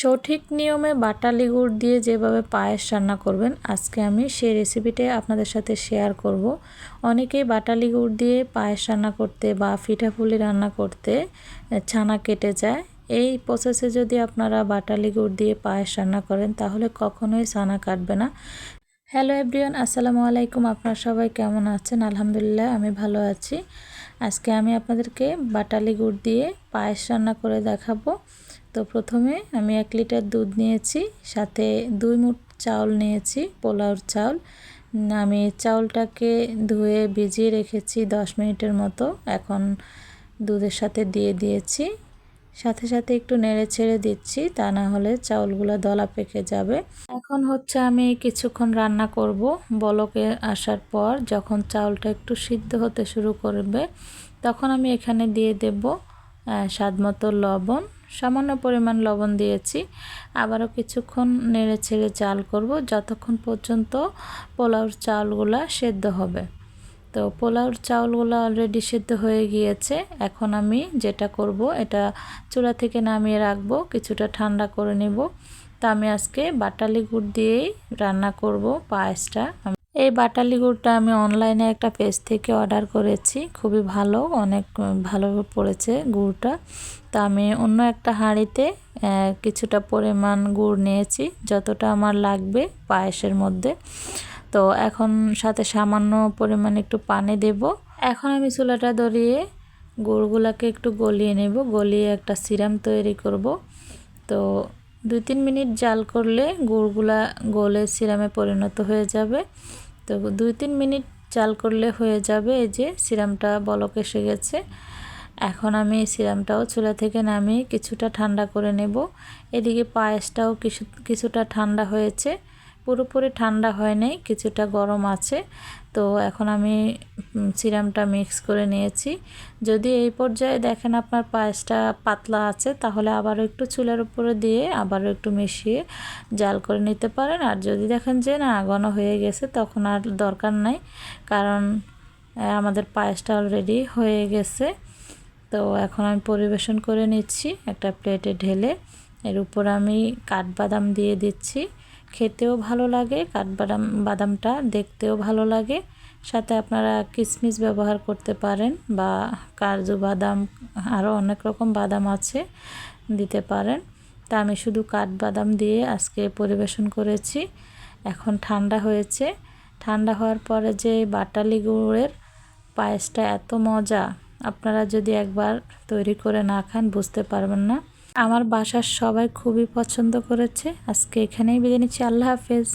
সঠিক নিয়মে বাটালি গুড় দিয়ে যেভাবে পায়েস রান্না করবেন, আজকে আমি সেই রেসিপিটাই আপনাদের সাথে শেয়ার করব। অনেকেই বাটালি গুড় দিয়ে পায়েস রান্না করতে বা ফিঠাফুলি রান্না করতে ছানা কেটে যায়। এই প্রসেসে যদি আপনারা বাটালি গুড় দিয়ে পায়েস রান্না করেন, তাহলে কখনোই ছানা কাটবে না। হ্যালো এভরিওয়ান আসসালামু আলাইকুম। আপনারা সবাই কেমন আছেন? আলহামদুলিল্লাহ, আমি ভালো আছি। আজকে আমি আপনাদেরকে বাটালি গুড় দিয়ে পায়েস রান্না করে দেখাবো। তো প্রথমে আমি এক লিটার দুধ নিয়েছি, সাথে দুই মুঠ চাউল নিয়েছি, পোলাওর চাউল। আমি চাউলটাকে ধুয়ে ভিজিয়ে রেখেছি দশ মিনিটের মতো, এখন দুধের সাথে দিয়ে দিয়েছি। সাথে সাথে একটু নেড়ে ছেড়ে দিচ্ছি, তা না হলে চাউলগুলো দলা পেকে যাবে। এখন হচ্ছে আমি কিছুক্ষণ রান্না করব। বলকে আসার পর যখন চাউলটা একটু সিদ্ধ হতে শুরু করবে, তখন আমি এখানে দিয়ে দেব স্বাদ মতো লবণ। সামান্য পরিমাণ লবণ দিয়েছি। আবারও কিছুক্ষণ নেড়ে ছেড়ে চাল করব। যতক্ষণ পর্যন্ত পোলাওর চাউলগুলো সেদ্ধ হবে। তো পোলাওর চাউলগুলো অলরেডি সেদ্ধ হয়ে গিয়েছে। এখন আমি যেটা করব, এটা চুলা থেকে নামিয়ে রাখব, কিছুটা ঠান্ডা করে নেব। তা আমি আজকে বাটালি গুড় দিয়েই রান্না করব পায়েসটা। এই বাটালি গুড়টা আমি অনলাইনে একটা পেজ থেকে অর্ডার করেছি। খুবই ভালো, অনেক ভালো পড়েছে গুড়টা। তা আমি অন্য একটা হাঁড়িতে কিছুটা পরিমাণ গুড় নিয়েছি, যতটা আমার লাগবে পায়েসের মধ্যে। তো এখন সাথে সামান্য পরিমাণ একটু পানি দেব। এখন আমি চুলাটা ধরিয়ে গুড়গুলাকে একটু গলিয়ে নেব, গলিয়ে একটা সিরাম তৈরি করব। তো দুই তিন মিনিট জাল করলে গুড়গুলা গলে সিরামে পরিণত হয়ে যাবে। তো দুই তিন মিনিট চাল করলে হয়ে যাবে এই যে সিরামটা বলক এসে গেছে। এখন আমি সিরামটাও চুলা থেকে নামিয়ে কিছুটা ঠান্ডা করে নেব। এদিকে পায়েসটাও কিছু, কিছুটা ঠান্ডা হয়েছে। পুরোপুরি ঠান্ডা হয় নাই, কিছুটা গরম আছে। তো এখন আমি সিরামটা মিক্স করে নিয়েছি। যদি এই পর্যায়ে দেখেন আপনার পায়েসটা পাতলা আছে, তাহলে আবারও একটু চুলার উপরে দিয়ে আবারও একটু মিশিয়ে জাল করে নিতে পারেন। আর যদি দেখেন যে না, ঘন হয়ে গেছে, তখন আর দরকার নাই। কারণ আমাদের পায়েসটা অলরেডি হয়ে গেছে। তো এখন আমি পরিবেশন করে নিচ্ছি, একটা প্লেটে ঢেলে। এর উপর আমি কাঠবাদাম দিয়ে দিচ্ছি। খেতেও ভালো লাগে, কাঠবাদাম, বাদামটা দেখতেও ভালো লাগে। সাথে আপনারা কিশমিশ ব্যবহার করতে পারেন বা কাজু বাদাম, আরও অনেক রকম বাদাম আছে, দিতে পারেন। তা আমি শুধু কাঠবাদাম দিয়ে আজকে পরিবেশন করেছি। এখন ঠান্ডা হয়েছে। ঠান্ডা হওয়ার পরে যে বাটালি গুড়ের পায়েসটা এত মজা, আপনারা যদি একবার তৈরি করে না খান বুঝতে পারবেন না। আমার বাসার সবাই খুবই পছন্দ করেছে। আজকে এখানেই বিদায় নিচ্ছি। আল্লাহ হাফেজ।